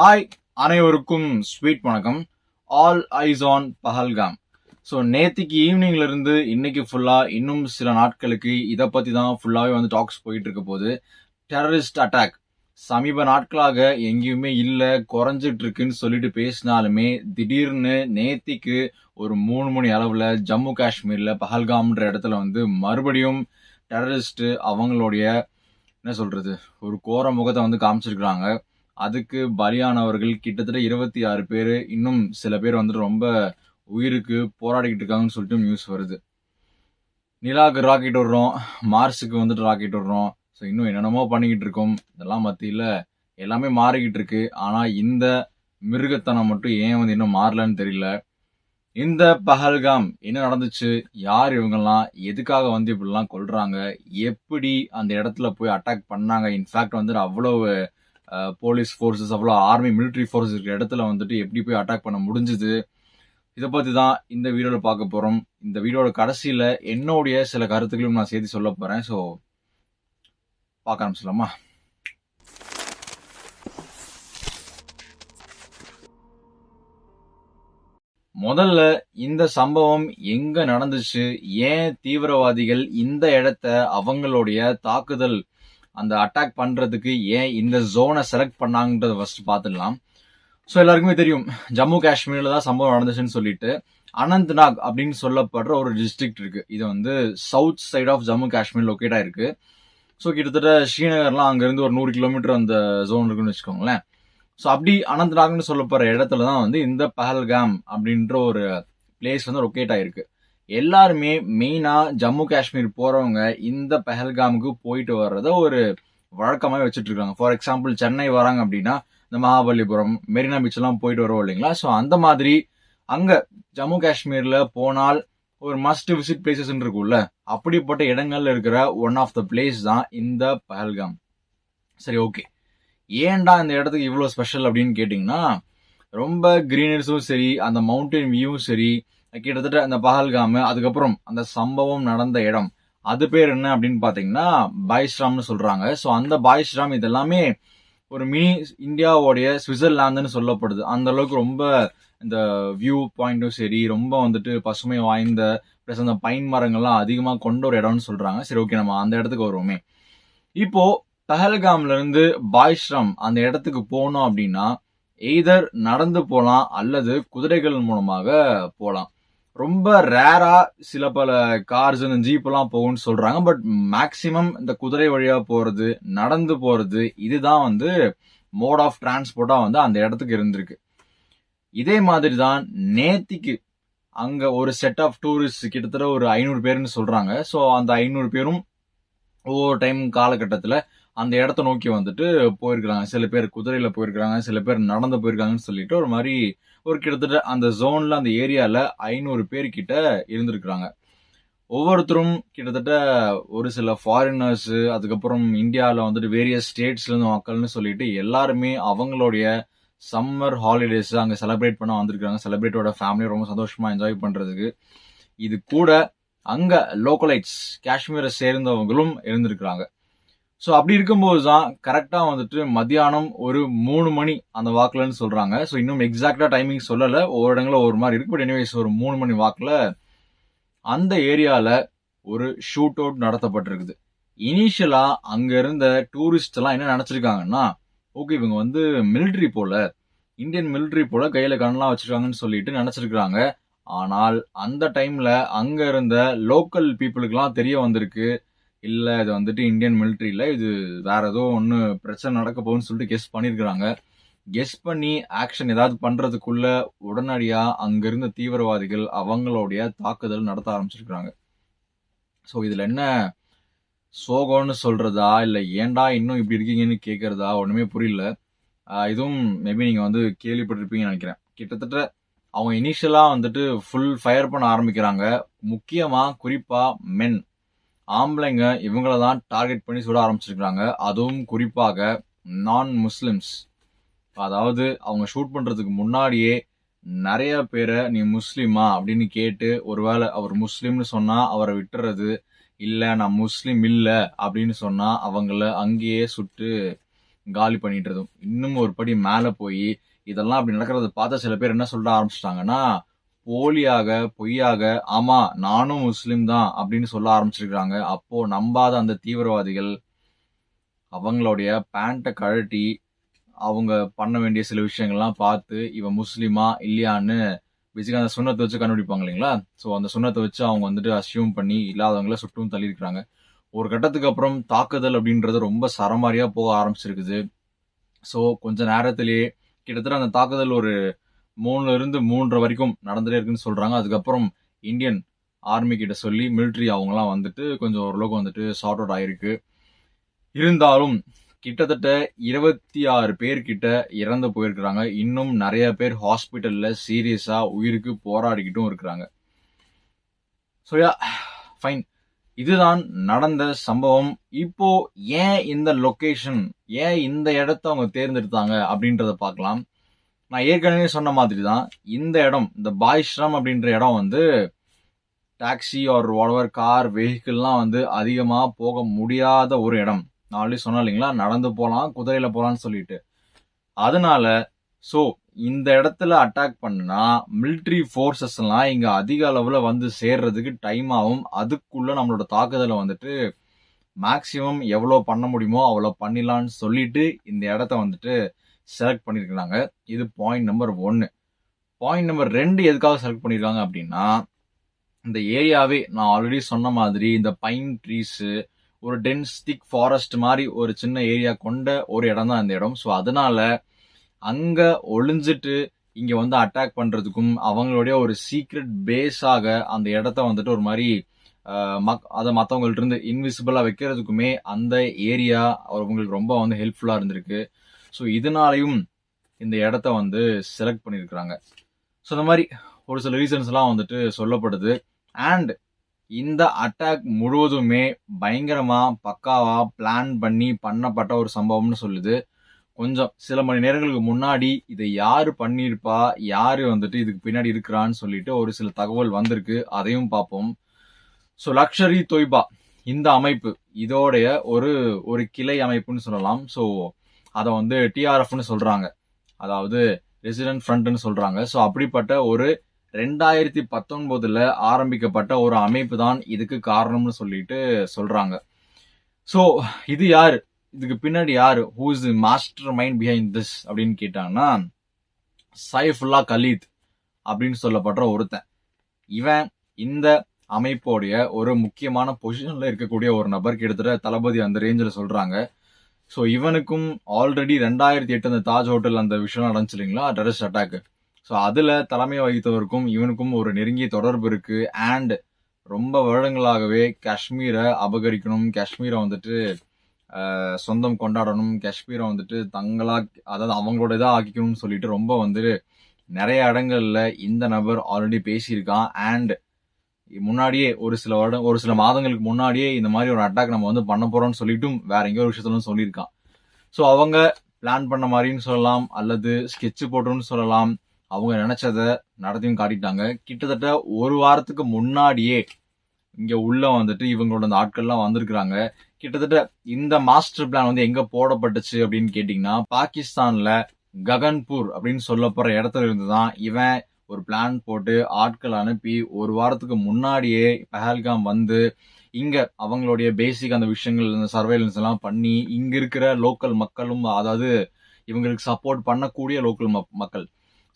Hi அனைவருக்கும் sweet வணக்கம். All eyes on Pahalgam so நேற்றுக்கு ஈவினிங்ல இருந்து இன்னைக்கு ஃபுல்லாக இன்னும் சில நாட்களுக்கு இதை பற்றி தான் ஃபுல்லாகவே வந்து டாக்ஸ் போயிட்டு இருக்க போது டெரரிஸ்ட் அட்டாக் சமீப நாட்களாக எங்கேயுமே இல்லை குறைஞ்சிட்டு இருக்குன்னு சொல்லிட்டு பேசினாலுமே திடீர்னு நேத்திக்கு ஒரு மூணு மணி அளவில் ஜம்மு காஷ்மீரில் பஹல்காம்ன்ற இடத்துல வந்து மறுபடியும் டெரரிஸ்ட்டு அவங்களுடைய என்ன சொல்கிறது ஒரு கோர முகத்தை வந்து காமிச்சிருக்கிறாங்க. அதுக்கு பலியானவர்கள் கிட்டத்தட்ட இருபத்தி ஆறு பேர் இன்னும் சில பேர் வந்துட்டு ரொம்ப உயிருக்கு போராடிக்கிட்டு இருக்காங்கன்னு சொல்லிட்டு நியூஸ் வருது. நிலாவுக்கு ராக்கெட் விடுறோம் மார்ஸுக்கு வந்துட்டு ராக்கெட் விடுறோம். ஸோ இன்னும் என்னென்னமோ பண்ணிக்கிட்டு இருக்கோம். இதெல்லாம் மத்தியில் எல்லாமே மாறிக்கிட்டு இருக்கு. ஆனால் இந்த மிருகத்தனம் மட்டும் ஏன் வந்து இன்னும் மாறலன்னு தெரியல. இந்த பஹல்காம் என்ன நடந்துச்சு? யார் இவங்கெல்லாம்? எதுக்காக வந்து இப்படிலாம் கொள்றாங்க எப்படி அந்த இடத்துல போய் அட்டாக் பண்ணாங்க? இன்ஃபேக்ட் வந்துட்டு அவ்வளவு போலீஸ் ஃபோர்ஸஸ் அவ்வளோ ஆர்மி மிலிட்ரி ஃபோர்ஸஸ் இருக்கிற இடத்துல வந்துட்டு எப்படி போய் அட்டாக் பண்ண முடிஞ்சுது இதை பற்றி தான் இந்த வீடியோவில் பார்க்க போகிறோம் இந்த வீடியோட கடைசியில் என்னுடைய சில கருத்துக்களையும் நான் செய்தி சொல்ல போகிறேன் ஸோ பார்க்க ஆரம்பிச்சலாமா முதல்ல இந்த சம்பவம் எங்க நடந்துச்சு? ஏன் தீவிரவாதிகள் இந்த இடத்த அவங்களுடைய தாக்குதல் அந்த அட்டாக் பண்றதுக்கு ஏன் இந்த ஜோனை செலக்ட் பண்ணாங்கன்றத ஃபர்ஸ்ட் பார்த்துடலாம். ஸோ எல்லாருக்குமே தெரியும் ஜம்மு காஷ்மீர்ல தான் சம்பவம் நடந்துச்சுன்னு சொல்லிட்டு அனந்த்நாக் அப்படின்னு சொல்லப்படுற ஒரு டிஸ்ட்ரிக்ட் இருக்கு. இது வந்து south side of Jammu Kashmir locate ஆயிருக்கு. ஸோ கிட்டத்தட்ட ஸ்ரீநகர்லாம் அங்கேருந்து ஒரு நூறு கிலோமீட்டர் அந்த ஜோன் இருக்குன்னு வச்சுக்கோங்களேன். ஸோ அப்படி அனந்த்நாக்னு சொல்லப்படுற இடத்துல தான் வந்து இந்த பஹல்காம் அப்படின்ற ஒரு பிளேஸ் வந்து லொக்கேட் ஆயிருக்கு. எல்லாருமே மெயினாக ஜம்மு காஷ்மீர் போகிறவங்க இந்த பெஹல்காமுக்கு போயிட்டு வர்றத ஒரு வழக்கமாக வச்சுட்டு இருக்காங்க ஃபார் எக்ஸாம்பிள் சென்னை வராங்க அப்படின்னா இந்த மகாபலிபுரம் மெரினா பீச்லாம் போயிட்டு வருவோம் இல்லைங்களா? ஸோ அந்த மாதிரி அங்கே ஜம்மு காஷ்மீரில் போனால் ஒரு மஸ்ட் விசிட் பிளேசஸ்ன்னு இருக்கும்ல அப்படிப்பட்ட இடங்கள்ல இருக்கிற ஒன் ஆஃப் த பிளேஸ் தான் இந்த பஹல்காம். சரி ஓகே ஏன்டா இந்த இடத்துக்கு இவ்வளோ ஸ்பெஷல் அப்படின்னு கேட்டிங்கன்னா ரொம்ப க்ரீனரிஸும் சரி அந்த மவுண்டன் வியூவும் சரி கிட்டத்தட்ட அந்த பகல்காமு அதுக்கப்புறம் அந்த சம்பவம் நடந்த இடம். அது பேர் என்ன அப்படின்னு பார்த்தீங்கன்னா பாய்ஸ்ராம்னு சொல்கிறாங்க ஸோ அந்த பாய்ஸ்ராம் இதெல்லாமே ஒரு மினி இந்தியாவோடைய சுவிட்சர்லாந்துன்னு சொல்லப்படுது. அந்த அளவுக்கு ரொம்ப இந்த வியூ பாயிண்ட்டும் சரி ரொம்ப வந்துட்டு பசுமை வாய்ந்த ப்ளஸ் அந்த பைன் மரங்கள்லாம் அதிகமாக கொண்ட ஒரு இடம்னு சொல்கிறாங்க சரி ஓகே நம்ம அந்த இடத்துக்கு வருவோமே. இப்போது பஹல்காம்லேருந்து பாய்ஸ்ராம் அந்த இடத்துக்கு போனோம் அப்படின்னா எய்தர் நடந்து போகலாம் அல்லது குதிரைகள் மூலமாக போகலாம் ரொம்ப ரேரா சில பல கார்ஸ் இந்த ஜீப் எல்லாம் போகும்னு சொல்றாங்க. பட் மேக்சிமம் இந்த குதிரை வழியா போறது நடந்து போறது இதுதான் வந்து மோட் ஆஃப் டிரான்ஸ்போர்ட்டா வந்து அந்த இடத்துக்கு இருந்திருக்கு. இதே மாதிரி தான் நேத்திக்கு அங்க ஒரு செட் ஆஃப் டூரிஸ்ட் கிட்டத்தட்ட ஒரு ஐநூறு பேர்னு சொல்றாங்க. ஸோ அந்த ஐநூறு பேரும் ஒவ்வொரு டைம் காலகட்டத்தில் அந்த இடத்த நோக்கி வந்துட்டு போயிருக்கிறாங்க. சில பேர் குதிரையில போயிருக்கிறாங்க சில பேர் நடந்து போயிருக்காங்கன்னு சொல்லிட்டு ஒரு மாதிரி ஒரு கிட்டத்தட்ட அந்த ஜோன்ல அந்த ஏரியால ஐநூறு பேர் கிட்ட இருந்திருக்கிறாங்க. ஒவ்வொருத்தரும் கிட்டத்தட்ட ஒரு சில ஃபாரினர்ஸ் அதுக்கப்புறம் இந்தியாவில் வந்துட்டு வேரியஸ் ஸ்டேட்ஸ்ல இருந்து மக்கள்னு சொல்லிட்டு எல்லாருமே அவங்களுடைய சம்மர் ஹாலிடேஸ் அங்கே செலிப்ரேட் பண்ண வந்திருக்காங்க செலிப்ரேட்டோட ஃபேமிலி ரொம்ப சந்தோஷமா என்ஜாய் பண்றதுக்கு. இது கூட அங்க லோக்கலைட்ஸ் காஷ்மீரை சேர்ந்தவங்களும் இருந்திருக்கிறாங்க. ஸோ அப்படி இருக்கும்போது தான் கரெக்டாக வந்துட்டு மத்தியானம் ஒரு மூணு மணி அந்த வாக்கில்னு சொல்கிறாங்க ஸோ இன்னும் எக்ஸாக்டாக டைமிங் சொல்லலை. ஒவ்வொரு இடங்களில் ஒரு மாதிரி இருக்கு. பட் எனிவேஸ் ஒரு மூணு மணி வாக்கில் அந்த ஏரியாவில் ஒரு ஷூட் அவுட் நடத்தப்பட்டிருக்குது இனிஷியலாக அங்கே இருந்த டூரிஸ்டெல்லாம் என்ன நினச்சிருக்காங்கன்னா ஓகே இவங்க வந்து மிலிட்ரி போல் இந்தியன் மிலிட்ரி போல் கையில் கண்ணெலாம் வச்சுருக்காங்கன்னு சொல்லிட்டு நினச்சிருக்கிறாங்க. ஆனால் அந்த டைமில் அங்கே இருந்த லோக்கல் பீப்புளுக்கெலாம் தெரிய வந்திருக்கு. இல்லை இது வந்துட்டு இந்தியன் மிலிட்ரியில் இது வேற ஏதோ ஒன்று பிரச்சனை நடக்க போகுதுன்னு சொல்லிட்டு கெஸ் பண்ணியிருக்கிறாங்க கெஸ் பண்ணி ஆக்ஷன் ஏதாவது பண்ணுறதுக்குள்ள உடனடியாக அங்கிருந்த தீவிரவாதிகள் அவங்களுடைய தாக்குதல் நடத்த ஆரம்பிச்சிருக்கிறாங்க. ஸோ இதில் என்ன சோகம்னு சொல்கிறதா இல்லை ஏன்டா இன்னும் இப்படி இருக்கீங்கன்னு கேட்குறதா ஒன்றுமே புரியல. இதுவும் மேபி நீங்கள் வந்து கேள்விப்பட்டிருப்பீங்கன்னு நினைக்கிறேன். கிட்டத்தட்ட அவங்க இனிஷியலாக வந்துட்டு ஃபுல் ஃபயர் பண்ண ஆரம்பிக்கிறாங்க. முக்கியமாக குறிப்பாக மென் ஆம்பளைங்க இவங்கள தான் டார்கெட் பண்ணி சுட ஆரம்பிச்சிருக்காங்க அதுவும் குறிப்பாக நான் முஸ்லிம்ஸ் அதாவது அவங்க ஷூட் பண்ணுறதுக்கு முன்னாடியே நிறைய பேரை நீ முஸ்லீமா? அப்படின்னு கேட்டு ஒருவேளை அவர் முஸ்லீம்னு சொன்னால் அவரை விட்டுறது இல்லை நான் முஸ்லீம் இல்லை அப்படின்னு சொன்னால் அவங்கள அங்கேயே சுட்டு காலி பண்ணிட்டுறதும் இன்னும் ஒரு படி மேலே போய் இதெல்லாம் அப்படி நடக்கிறத பார்த்த சில பேர் என்ன சொல்ல ஆரம்பிச்சிட்டாங்கன்னா போலியாக பொய்யாக ஆமா நானும் முஸ்லீம் தான் அப்படின்னு சொல்ல ஆரம்பிச்சிருக்கிறாங்க. அப்போ நம்பாத அந்த தீவிரவாதிகள் அவங்களுடைய பேண்ட்டை கழட்டி அவங்க பண்ண வேண்டிய சில விஷயங்கள்லாம் பார்த்து இவன் முஸ்லீமா இல்லையான்னு பேசிக்காக அந்த சுண்ணத்தை வச்சு கண்டுபிடிப்பாங்க இல்லைங்களா? ஸோ அந்த சுண்ணத்தை வச்சு அவங்க வந்துட்டு அசியூம் பண்ணி இல்லாதவங்கள சுட்டும் தள்ளியிருக்கிறாங்க. ஒரு கட்டத்துக்கு அப்புறம் தாக்குதல் அப்படின்றது ரொம்ப சரமாரியாக போக ஆரம்பிச்சிருக்குது. ஸோ கொஞ்ச நேரத்திலேயே கிட்டத்தட்ட அந்த தாக்குதல் ஒரு மூணுல இருந்து மூன்றரை வரைக்கும் நடந்துட்டே இருக்குன்னு சொல்றாங்க. அதுக்கப்புறம் இந்தியன் ஆர்மி கிட்ட சொல்லி மிலிட்ரி அவங்கலாம் வந்துட்டு கொஞ்சம் ஓரளவுக்கு வந்துட்டு சார்ட் அவுட் ஆயிருக்கு. இருந்தாலும் கிட்டத்தட்ட இருபத்தி ஆறு பேர்கிட்ட இறந்து போயிருக்கிறாங்க. இன்னும் நிறைய பேர் ஹாஸ்பிட்டலில் சீரியஸாக உயிருக்கு போராடிக்கிட்டும் இருக்கிறாங்க. ஸோ யா ஃபைன் இதுதான் நடந்த சம்பவம். இப்போ ஏன் இந்த லொக்கேஷன் ஏன் இந்த இடத்த அவங்க தேர்ந்தெடுத்தாங்க அப்படின்றத பார்க்கலாம். நான் ஏற்கனவே சொன்ன மாதிரி தான் இந்த இடம் இந்த பாய்ஸ்ரம் அப்படின்ற இடம் வந்து டாக்ஸி ஆர் வாடவர் கார் வெஹிக்கிள்லாம் வந்து அதிகமாக போக முடியாத ஒரு இடம். நான் ஆல்ரெடி சொன்னேன் இல்லைங்களா? நடந்து போகலாம் குதிரையில் போகலான்னு சொல்லிட்டு. அதனால ஸோ இந்த இடத்துல அட்டாக் பண்ணா மிலிட்ரி ஃபோர்ஸஸ்லாம் இங்கே அதிக அளவில் வந்து சேர்றதுக்கு டைம் ஆகும். அதுக்குள்ளே நம்மளோட தாக்குதலை வந்துட்டு மேக்சிமம் எவ்வளோ பண்ண முடியுமோ அவ்வளோ பண்ணிடலான்னு சொல்லிட்டு இந்த இடத்த வந்துட்டு செலக்ட் பண்ணியிருக்காங்க இது பாயிண்ட் நம்பர் ஒன்று பாயிண்ட் நம்பர் ரெண்டு எதுக்காக செலக்ட் பண்ணியிருக்காங்க அப்படின்னா இந்த ஏரியாவே நான் ஆல்ரெடி சொன்ன மாதிரி இந்த பைன் ட்ரீஸு ஒரு டென்ஸ் திக் ஃபாரஸ்ட் மாதிரி ஒரு சின்ன ஏரியா கொண்ட ஒரு இடம் தான் இந்த இடம். ஸோ அதனால அங்கே ஒளிஞ்சிட்டு இங்கே வந்து அட்டாக் பண்ணுறதுக்கும் அவங்களுடைய ஒரு சீக்ரெட் பேஸாக அந்த இடத்த வந்துட்டு ஒரு மாதிரி மக் அதை மற்றவங்கள்ட்ட இருந்து இன்விசிபிளாக வைக்கிறதுக்குமே அந்த ஏரியா அவங்களுக்கு ரொம்ப வந்து ஹெல்ப்ஃபுல்லாக இருந்திருக்கு. ஸோ இதனாலையும் இந்த இடத்த வந்து செலக்ட் பண்ணியிருக்கிறாங்க ஸோ இந்த மாதிரி ஒரு சில ரீசன்ஸ்லாம் வந்துட்டு சொல்லப்படுது. அண்ட் இந்த அட்டாக் முழுவதுமே பயங்கரமாக பக்காவாக பிளான் பண்ணி பண்ணப்பட்ட ஒரு சம்பவம்னு சொல்லுது. கொஞ்சம் சில மணி நேரங்களுக்கு முன்னாடி இதை யார் பண்ணியிருப்பா யார் வந்துட்டு இதுக்கு பின்னாடி இருக்கிறான்னு சொல்லிட்டு ஒரு சில தகவல் வந்திருக்கு. அதையும் பார்ப்போம். ஸோ லக்ஷரி தொய்பா இந்த அமைப்பு இதோடைய ஒரு ஒரு கிளை அமைப்புன்னு சொல்லலாம். ஸோ அதை வந்து டிஆர்எஃப்னு சொல்கிறாங்க அதாவது ரெசிடென்ட் ஃப்ரண்ட்னு சொல்கிறாங்க ஸோ அப்படிப்பட்ட ஒரு ரெண்டாயிரத்தி பத்தொன்பதில் ஆரம்பிக்கப்பட்ட ஒரு அமைப்பு தான் இதுக்கு காரணம்னு சொல்லிட்டு சொல்கிறாங்க ஸோ இது யார்? இதுக்கு பின்னாடி யார்? Who is mastermind behind this அப்படின்னு கேட்டாங்கன்னா சைஃபுல்லா கலீத் அப்படின்னு சொல்லப்படுற ஒருத்தன். இவன் இந்த அமைப்போடைய ஒரு முக்கியமான பொசிஷன்ல இருக்கக்கூடிய ஒரு நபர். கிட்டத்தட்ட தளபதி அந்த ரேஞ்சில் சொல்றாங்க. ஸோ இவனுக்கும் ஆல்ரெடி ரெண்டாயிரத்தி எட்டு அந்த தாஜ் ஹோட்டல் அந்த விஷயம் நடந்துச்சு இல்லைங்களா? டெரரிஸ்ட் அட்டாக் ஸோ அதில் தலைமை வகித்தவருக்கும் இவனுக்கும் ஒரு நெருங்கிய தொடர்பு இருக்குது அண்ட் ரொம்ப வருடங்களாகவே காஷ்மீரை அபகரிக்கணும் காஷ்மீரை வந்துட்டு சொந்தம் கொண்டாடணும் காஷ்மீரை வந்துட்டு தங்களா அதாவது அவங்களோட இதாக ஆக்கிக்கணும்னு சொல்லிட்டு ரொம்ப வந்து நிறைய இடங்கள்ல இந்த நபர் ஆல்ரெடி பேசியிருக்கான். அண்ட் முன்னாடியே ஒரு சில வருடம் ஒரு சில மாதங்களுக்கு முன்னாடியே இந்த மாதிரி ஒரு அட்டாக் நம்ம வந்து பண்ண போறோம்னு சொல்லிட்டும் வேற எங்கேயோ ஒரு விஷயத்துல சொல்லியிருக்கான். ஸோ அவங்க பிளான் பண்ண மாதிரின்னு சொல்லலாம் அல்லது ஸ்கெட்ச் போட்டோம்னு சொல்லலாம். அவங்க நினைச்சத நடத்தியும் காட்டிட்டாங்க. கிட்டத்தட்ட ஒரு வாரத்துக்கு முன்னாடியே இங்க உள்ள வந்துட்டு இவங்களோட அந்த ஆட்கள்லாம் வந்திருக்கிறாங்க. கிட்டத்தட்ட இந்த மாஸ்டர் பிளான் வந்து எங்க போடப்பட்டுச்சு அப்படின்னு கேட்டீங்கன்னா பாகிஸ்தான்ல ககன்பூர் அப்படின்னு சொல்லப்படுற இடத்துல இருந்து தான் இவன் ஒரு பிளான் போட்டு ஆட்கள் அனுப்பி ஒரு வாரத்துக்கு முன்னாடியே பஹல்காம் வந்து இங்க அவங்களுடைய பேசிக் அந்த விஷயங்கள் இந்த சர்வேலன்ஸ் எல்லாம் பண்ணி இங்க இருக்கிற லோக்கல் மக்களும் அதாவது இவங்களுக்கு சப்போர்ட் பண்ணக்கூடிய லோக்கல் மக்கள்.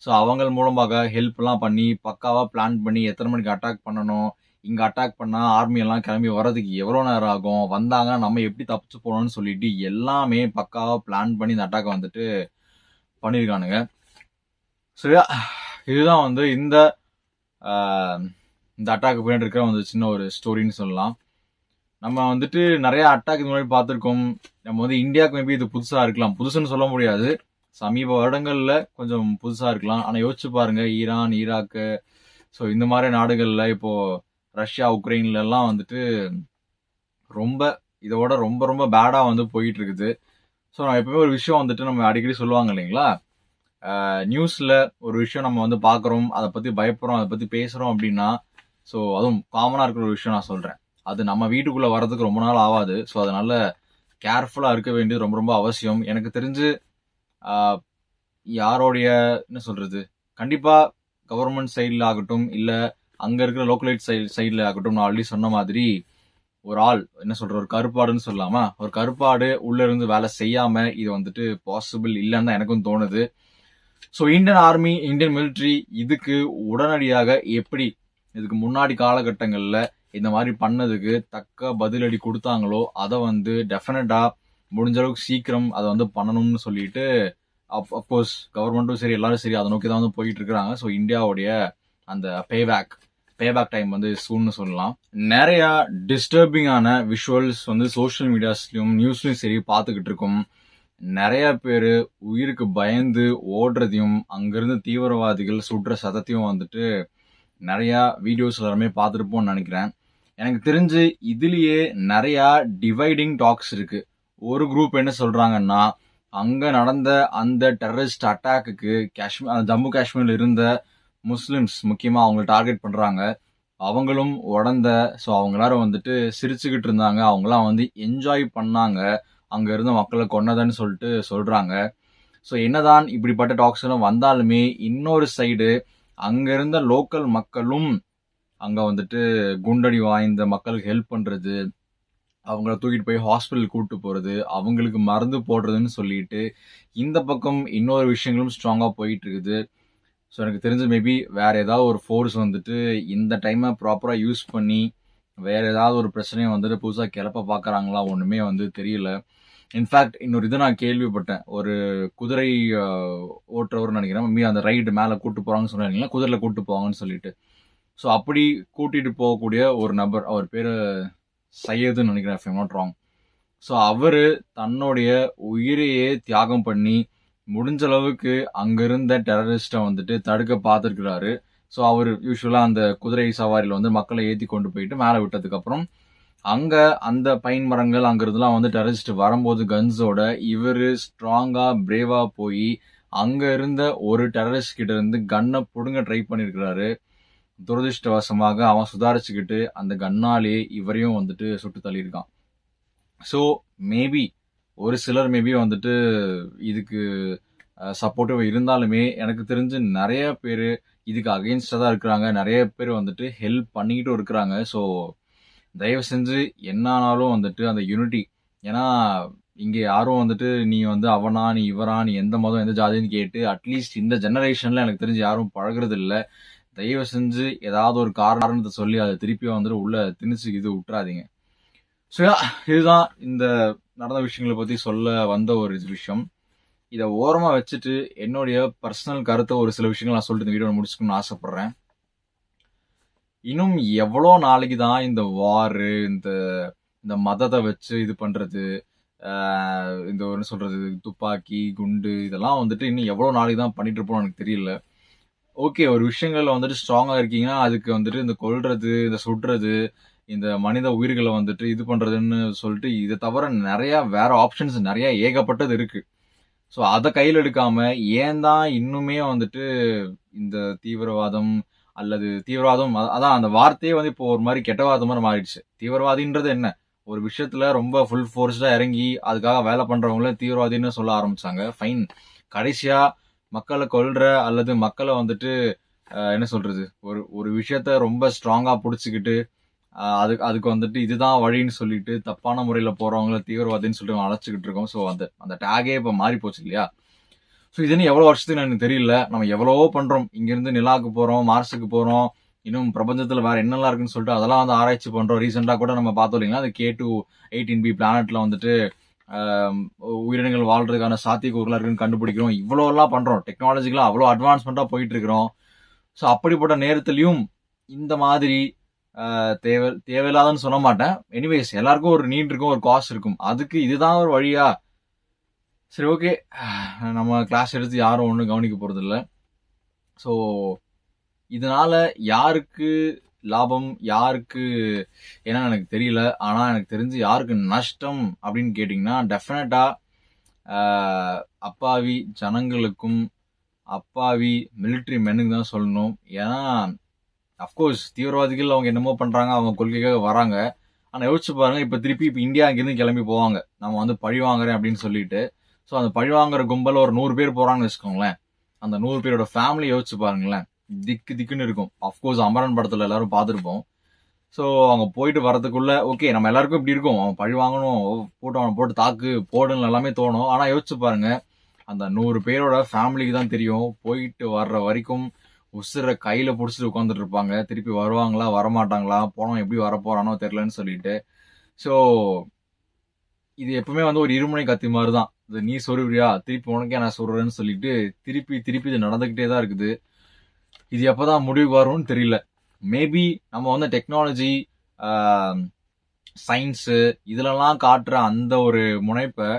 ஸோ அவங்க மூலமாக ஹெல்ப்லாம் பண்ணி பக்காவாக பிளான் பண்ணி எத்தனை மணிக்கு அட்டாக் பண்ணணும் இங்கே அட்டாக் பண்ணால் ஆர்மியெல்லாம் கிளம்பி வர்றதுக்கு எவ்வளோ நேரம் ஆகும் வந்தாங்க நம்ம எப்படி தப்பிச்சு போகணும்னு சொல்லிட்டு எல்லாமே பக்காவாக பிளான் பண்ணி இந்த அட்டாக் வந்துட்டு பண்ணியிருக்கானுங்க. சரியா இதுதான் வந்து இந்த இந்த அட்டாக் பின்னாடி இருக்கிற வந்து சின்ன ஒரு ஸ்டோரின்னு சொல்லலாம். நம்ம வந்துட்டு நிறைய அட்டாக் இது மாதிரி பார்த்துருக்கோம். நம்ம வந்து இந்தியாவுக்கு மேபி இது புதுசா இருக்கலாம். புதுசுன்னு சொல்ல முடியாது. சமீப வருடங்கள்ல கொஞ்சம் புதுசா இருக்கலாம். ஆனா யோசிச்சு பாருங்க. ஈரான் ஈராக்கு ஸோ இந்த மாதிரி நாடுகளில் இப்போ ரஷ்யா உக்ரைன்ல எல்லாம் வந்துட்டு ரொம்ப இதோட ரொம்ப ரொம்ப பேடாக வந்து போயிட்டு இருக்குது. ஸோ நான் எப்பவுமே ஒரு விஷயம் வந்துட்டு நம்ம அடிக்கடி சொல்லுவாங்க இல்லைங்களா? நியூஸில் ஒரு விஷயம் நம்ம வந்து பார்க்குறோம் அதை பற்றி பயப்படுறோம் அதை பற்றி பேசுகிறோம் அப்படின்னா ஸோ அதுவும் காமனாக இருக்கிற ஒரு விஷயம் நான் சொல்கிறேன் அது நம்ம வீட்டுக்குள்ளே வர்றதுக்கு ரொம்ப நாள் ஆகாது. ஸோ அதனால் கேர்ஃபுல்லாக இருக்க வேண்டியது ரொம்ப ரொம்ப அவசியம். எனக்கு தெரிஞ்சு யாரோடைய என்ன சொல்கிறது கண்டிப்பாக கவர்மெண்ட் சைடில் ஆகட்டும் இல்லை அங்கே இருக்கிற லோக்கலைட் சைட் சைடில் ஆகட்டும் நான் ஆல்ரெடி சொன்ன மாதிரி ஒரு ஆள் என்ன சொல்கிற ஒரு கருப்பாடுன்னு சொல்லாமா ஒரு கருப்பாடு உள்ளேருந்து வேலை செய்யாமல் இது வந்துட்டு பாசிபிள் இல்லைன்னு தான் எனக்கும் தோணுது. So Indian army Indian military இதுக்கு உடனடியாக எப்படி இதுக்கு முன்னாடி காலகட்டங்களில் இந்த மாதிரி பண்ணதுக்கு தக்க பதிலடி கொடுத்தாங்களோ அதை வந்து டெஃபினட்டாக முடிஞ்ச அளவுக்கு சீக்கிரம் அதை வந்து பண்ணணும்னு சொல்லிட்டு அப்கோர்ஸ் கவர்மெண்ட்டும் சரி எல்லாரும் சரி அதை நோக்கி தான் வந்து போயிட்டு இருக்கிறாங்க. ஸோ இந்தியாவுடைய அந்த பேபேக் பேபேக் டைம் வந்து சூன்னு சொல்லலாம். நிறையா டிஸ்டர்பிங்கான விஷுவல்ஸ் வந்து சோஷியல் மீடியாஸ்லையும் நியூஸ்லையும் சரி பார்த்துக்கிட்டு இருக்கோம். நிறைய பேர் உயிருக்கு பயந்து ஓடுறதையும் அங்கேருந்து தீவிரவாதிகள் சுடுற சதத்தையும் வந்துட்டு நிறையா வீடியோஸ் எல்லாருமே பார்த்துருப்போம்னு நினைக்கிறேன். எனக்கு தெரிஞ்சு இதுலேயே நிறையா டிவைடிங் டாக்ஸ் இருக்குது ஒரு குரூப் என்ன சொல்கிறாங்கன்னா அங்கே நடந்த அந்த டெரரிஸ்ட் அட்டாக்குக்கு காஷ்மீர் ஜம்மு காஷ்மீரில் இருந்த முஸ்லிம்ஸ் முக்கியமாக அவங்கள டார்கெட் பண்ணுறாங்க அவங்களும் உடந்த ஸோ அவங்க எல்லாரும் வந்துட்டு சிரிச்சுக்கிட்டு இருந்தாங்க. அவங்களாம் வந்து என்ஜாய் பண்ணாங்க. அங்க இருந்த மக்களை கொன்னதன்னு சொல்லிட்டு சொல்றாங்க. ஸோ என்னதான் இப்படிப்பட்ட டாக்ஸ் எல்லாம் வந்தாலுமே இன்னொரு சைடு அங்க இருந்த லோக்கல் மக்களும் அங்க வந்துட்டு குண்டடி வாய்ந்த மக்களுக்கு ஹெல்ப் பண்றது அவங்கள தூக்கிட்டு போய் ஹாஸ்பிட்டல் கூப்பிட்டு போறது அவங்களுக்கு மருந்து போடுறதுன்னு சொல்லிட்டு இந்த பக்கம் இன்னொரு விஷயங்களும் ஸ்ட்ராங்காக போயிட்டு இருக்குது. ஸோ எனக்கு தெரிஞ்சு மேபி வேற ஏதாவது ஒரு ஃபோர்ஸ் வந்துட்டு இந்த டைமை ப்ராப்பராக யூஸ் பண்ணி வேற ஏதாவது ஒரு பிரச்சனையை வந்துட்டு புதுசாக கிளப்ப பார்க்குறாங்களா ஒன்றுமே வந்து தெரியல. இன்ஃபேக்ட் இன்னொரு இது நான் கேள்விப்பட்டேன். ஒரு குதிரை ஓட்டுறவர் நினைக்கிறேன். மீ அந்த ரைடு மேலே கூட்டு போகிறாங்கன்னு சொன்னாங்க குதிரையில் கூட்டு போவாங்கன்னு சொல்லிட்டு. ஸோ அப்படி கூட்டிகிட்டு போகக்கூடிய ஒரு நபர் அவர் பேர் சையதுன்னு நினைக்கிறேன் if ராங் ஸோ அவர் தன்னுடைய உயிரையே தியாகம் பண்ணி முடிஞ்ச அளவுக்கு அங்கிருந்த டெரரிஸ்ட்டை வந்துட்டு தடுக்க பார்த்துருக்கிறாரு. ஸோ அவர் யூஸ்வலாக அந்த குதிரை சவாரியில் வந்து மக்களை ஏற்றி கொண்டு போயிட்டு மேலே விட்டதுக்கப்புறம் அங்கே அந்த பைன் மரங்கள் அங்க வந்து டெரரிஸ்ட் வரும்போது கன்ஸோட இவர் ஸ்ட்ராங்காக பிரேவாக போய் அங்கே இருந்த ஒரு டெரரிஸ்ட் கிட்ட இருந்து கன்னை பிடுங்க ட்ரை பண்ணியிருக்கிறாரு துரதிருஷ்டவசமாக அவன் சுதாரிச்சுக்கிட்டு அந்த கன்னாலே இவரையும் வந்துட்டு சுட்டு தள்ளியிருக்கான். ஸோ மேபி ஒரு சிலர் மேபி வந்துட்டு இதுக்கு சப்போர்ட்டிவ் இருந்தாலுமே எனக்கு தெரிஞ்சு நிறைய பேர் இதுக்கு அகெயின்ஸ்டாக தான் இருக்கிறாங்க. நிறைய பேர் வந்துட்டு ஹெல்ப் பண்ணிக்கிட்டும் இருக்கிறாங்க. ஸோ தயவு செஞ்சு என்னானாலும் வந்துட்டு அந்த யூனிட்டி ஏன்னா இங்கே யாரும் வந்துட்டு நீ வந்து அவனா நீ இவரா நீ எந்த மதம் எந்த ஜாதின்னு கேட்டு அட்லீஸ்ட் இந்த ஜெனரேஷனில் எனக்கு தெரிஞ்சு யாரும் பழகிறது இல்லை தயவு செஞ்சு ஏதாவது ஒரு காரணத்தை சொல்லி அதை திருப்பி வந்துட்டு உள்ள திணிச்சு இது விட்டுறாதீங்க ஸோ இதுதான் இந்த நடந்த விஷயங்களை பற்றி சொல்ல வந்த ஒரு விஷயம். இதை ஓரமாக வச்சுட்டு என்னுடைய பர்சனல் கருத்தை ஒரு சில விஷயங்கள் நான் சொல்லிட்டு இந்த வீடியோ முடிச்சுக்கணும்னு ஆசைப்பட்றேன். இன்னும் எவ்வளோ நாளைக்கு தான் இந்த வாரு இந்த இந்த மதத்தை வச்சு இது பண்ணுறது இந்த என்ன சொல்கிறது துப்பாக்கி குண்டு இதெல்லாம் வந்துட்டு இன்னும் எவ்வளோ நாளைக்கு தான் பண்ணிட்டு இருப்போம் எனக்கு தெரியல. ஓகே ஒரு விஷயங்கள்ல வந்துட்டு ஸ்ட்ராங்காக இருக்கீங்கன்னா அதுக்கு வந்துட்டு இந்த கொல்றது இந்த சுடுறது இந்த மனித உயிர்களை வந்துட்டு இது பண்ணுறதுன்னு சொல்லிட்டு இதை தவிர நிறையா வேற ஆப்ஷன்ஸ் நிறையா ஏகப்பட்டது இருக்குது ஸோ அதை கையில் எடுக்காமல் ஏன் தான் இன்னுமே வந்துட்டு இந்த தீவிரவாதம் அல்லது தீவிரவாதம் அதான் அந்த வார்த்தையே வந்து இப்போ ஒரு மாதிரி கெட்ட வார்த்தை மாதிரி மாறிடுச்சு. தீவிரவாதின்றது என்ன? ஒரு விஷயத்துல ரொம்ப ஃபுல் ஃபோர்ஸ்டா இறங்கி அதுக்காக வேலை பண்றவங்கள தீவிரவாதின்னு சொல்ல ஆரம்பிச்சாங்க. ஃபைன் கடைசியா மக்களை கொல்ற அல்லது மக்களை வந்துட்டு என்ன சொல்றது? ஒரு ஒரு விஷயத்த ரொம்ப ஸ்ட்ராங்கா பிடிச்சிக்கிட்டு அதுக்கு அதுக்கு வந்துட்டு இதுதான் வழின்னு சொல்லிட்டு தப்பான முறையில் போறவங்கள தீவிரவாதின்னு சொல்லிட்டு அழைச்சிக்கிட்டு இருக்கோம். ஸோ அந்த அந்த டேகே இப்போ மாறி போச்சு இல்லையா? ஸோ இது எவ்வளோ வருஷத்துக்கு எனக்கு தெரியல. நம்ம எவ்வளவோ பண்ணுறோம் இங்கேருந்து நிலாவுக்கு போகிறோம் மார்ஸுக்கு போகிறோம் இன்னும் பிரபஞ்சத்தில் வேற என்னெல்லாம் இருக்குன்னு சொல்லிட்டு அதெல்லாம் வந்து ஆராய்ச்சி பண்ணுறோம் ரீசெண்டாக கூட நம்ம பார்த்தோம் இல்லைங்களா? அது கே டூ எயிட்டீன் பி பிளானட்ல வந்துட்டு உயிரினங்கள் வாழ்றதுக்கான சாத்தியக்கூறுலாம் இருக்குன்னு கண்டுபிடிக்கிறோம். இவ்வளோலாம் பண்ணுறோம் டெக்னாலஜிக்கெலாம் அவ்வளோ அட்வான்ஸ்மெண்ட்டாக போயிட்டு இருக்கிறோம் ஸோ அப்படிப்பட்ட நேரத்துலையும் இந்த மாதிரி தேவை தேவையில்லாதன்னு சொல்ல மாட்டேன். எனிவேஸ் எல்லாருக்கும் ஒரு நீட் இருக்கும் ஒரு காஸ்ட் இருக்கும். அதுக்கு இதுதான் ஒரு வழியாக சரி ஓகே நம்ம கிளாஸ் எடுத்து யாரும் ஒன்றும் கவனிக்க போகிறதில்ல ஸோ இதனால் யாருக்கு லாபம் யாருக்கு ஏன்னா எனக்கு தெரியல. ஆனால் எனக்கு தெரிஞ்சு யாருக்கு நஷ்டம் அப்படின்னு கேட்டிங்கன்னா டெஃபினட்டாக அப்பாவி ஜனங்களுக்கும் அப்பாவி மிலிட்ரி மென்னுக்கு தான் சொல்லணும். ஏன்னா அஃப்கோர்ஸ் தீவிரவாதிகள் அவங்க என்னமோ பண்ணுறாங்க அவங்க கொள்கைக்காக வராங்க. ஆனால் யோசிச்சு பாருங்கள் இப்போ திருப்பி இப்போ இந்தியா அங்கேருந்து கிளம்பி போவாங்க. நம்ம வந்து பழி வாங்குறேன் அப்படின்னு சொல்லிட்டு ஸோ அந்த பழி வாங்குற கும்பல ஒரு நூறு பேர் போறாங்கன்னு வச்சுக்கோங்களேன். அந்த நூறு பேரோட ஃபேமிலி யோசிச்சு பாருங்களேன். திக்கு திக்குன்னு இருக்கும். அஃப்கோர்ஸ் அமரன் படத்துல எல்லாரும் பார்த்துருப்போம். ஸோ அவங்க போயிட்டு வரதுக்குள்ள ஓகே நம்ம எல்லாருக்கும் இப்படி இருக்கும். அவன் பழி வாங்கணும் போட்டு அவனை போட்டு தாக்கு போடுன்னு எல்லாமே தோணும். ஆனால் யோசிச்சு பாருங்க அந்த நூறு பேரோட ஃபேமிலிக்கு தான் தெரியும். போயிட்டு வர்ற வரைக்கும் உசுர கையில் பிடிச்சிட்டு உட்காந்துட்டு இருப்பாங்க. திருப்பி வருவாங்களா வரமாட்டாங்களா போனவன் எப்படி வரப்போறானோ தெரிலன்னு சொல்லிட்டு. ஸோ இது எப்பவுமே வந்து ஒரு இருமுனை கத்தி மாதிரி தான். இது நீ சொருவியா திருப்பி உனக்கே நான் சொல்றேன்னு சொல்லிட்டு திருப்பி திருப்பி இது நடந்துக்கிட்டே தான் இருக்குது. இது எப்பதான் முடிவு வரும்னு தெரியல. மேபி நம்ம வந்து டெக்னாலஜி சயின்ஸு இதுலலாம் காட்டுற அந்த ஒரு முனைப்பை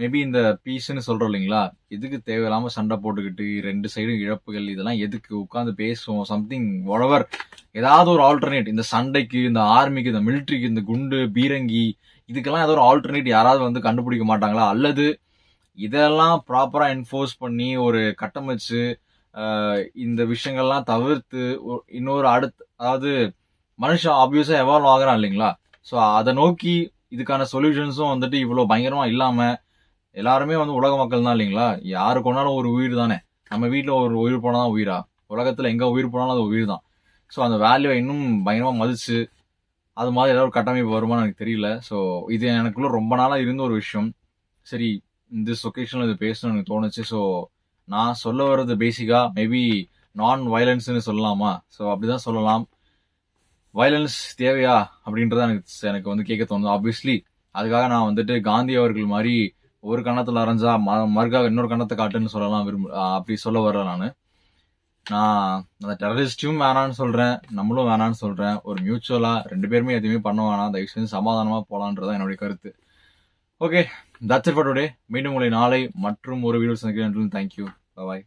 மேபி இந்த பீஸ்ன்னு சொல்கிறோம் இல்லைங்களா? எதுக்கு தேவையில்லாமல் சண்டை போட்டுக்கிட்டு ரெண்டு சைடும் இழப்புகள் இதெல்லாம் எதுக்கு உட்காந்து பேசுவோம்? சம்திங் ஒடவர் ஏதாவது ஒரு ஆல்டர்னேட் இந்த சண்டைக்கு இந்த ஆர்மிக்கு இந்த மிலிட்ரிக்கு இந்த குண்டு பீரங்கி இதுக்கெல்லாம் ஏதோ ஒரு ஆல்டர்னேட் யாராவது வந்து கண்டுபிடிக்க மாட்டாங்களா? அல்லது இதெல்லாம் ப்ராப்பராக என்ஃபோர்ஸ் பண்ணி ஒரு கட்டமைச்சு இந்த விஷயங்கள்லாம் தவிர்த்து இன்னொரு அடுத்து அதாவது மனுஷன் ஆப்வியஸாக எவால்வ் ஆகுறான் இல்லைங்களா? ஸோ அதை நோக்கி இதுக்கான சொல்யூஷன்ஸும் வந்துட்டு இவ்வளோ பயங்கரமாக இல்லாமல் எல்லாருமே வந்து உலக மக்கள் தான் இல்லைங்களா? யாரு கொண்டாலும் ஒரு உயிர் தானே. நம்ம வீட்டில் ஒரு உயிர் போனாதான் உயிரா? உலகத்தில் எங்கே உயிர் போனாலும் அது உயிர் தான். ஸோ அந்த வேல்யூவை இன்னும் பயங்கரமாக மதிச்சு அது மாதிரி ஏதாவது ஒரு கட்டமைப்பு வருமான்னு எனக்கு தெரியல. ஸோ இது எனக்குள்ளே ரொம்ப நாளாக இருந்த ஒரு விஷயம். சரி இந்த ஒகேஷனில் இது பேசணும்னு எனக்கு தோணுச்சு. ஸோ நான் சொல்ல வர்றது பேசிக்காக மேபி நான் வயலன்ஸ்னு சொல்லலாமா? ஸோ அப்படிதான் சொல்லலாம். வயலன்ஸ் தேவையா? அப்படின்றத எனக்கு எனக்கு வந்து கேட்க தோணுது. ஆப்வியஸ்லி அதுக்காக நான் வந்துட்டு காந்தி அவர்கள் மாதிரி ஒரு கணத்தில் அரைஞ்சா ம- மறுக்காக இன்னொரு கணத்தை காட்டுன்னு சொல்லலாம் விரும்ப அப்படி சொல்ல வர்றேன் நான். நான் அந்த டெரரிஸ்டும் வேணான்னு சொல்கிறேன் நம்மளும் வேணான்னு சொல்கிறேன் ஒரு மியூச்சுவலாக ரெண்டு பேருமே எதுவுமே பண்ண வேணாம். தயவு செஞ்சு சமாதானமாக போகலான்றதான் என்னுடைய கருத்து. Okay that's it for today மீண்டும் உங்களை நாளை மற்றும் ஒரு வீடியோ சந்திக்கிறேன். Thank you bye